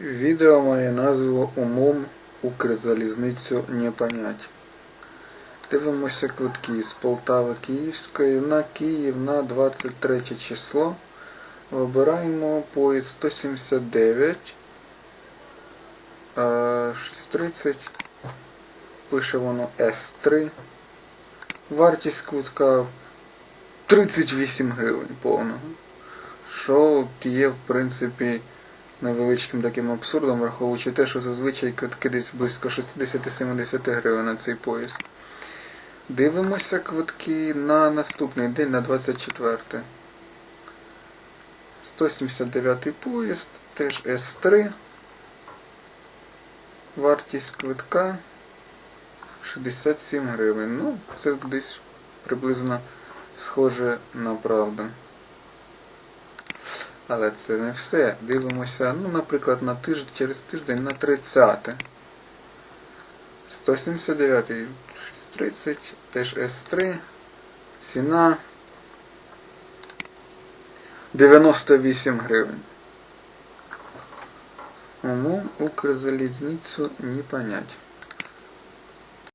Відео має назву Умом Укрзалізницю не понять. Дивимося квитки з Полтави Київської на Київ на 23 число. Вибираємо поїзд 179 е, 6.30. Пише воно С3. Вартість квитка 38 гривень повного. Що є, в принципі, невеличким таким абсурдом, враховуючи те, що зазвичай квитки десь близько 60-70 гривень на цей поїзд. Дивимося квитки на наступний день, на 24. 179 поїзд, теж С3. Вартість квитка 67 гривень. Ну, це десь приблизно схоже на правду. Але це не все. Дивимося, ну, наприклад, на тиждень, через тиждень на 30. 179 630, теж С3. Ціна 98 гривень. Умом Укрзалізницю не понять.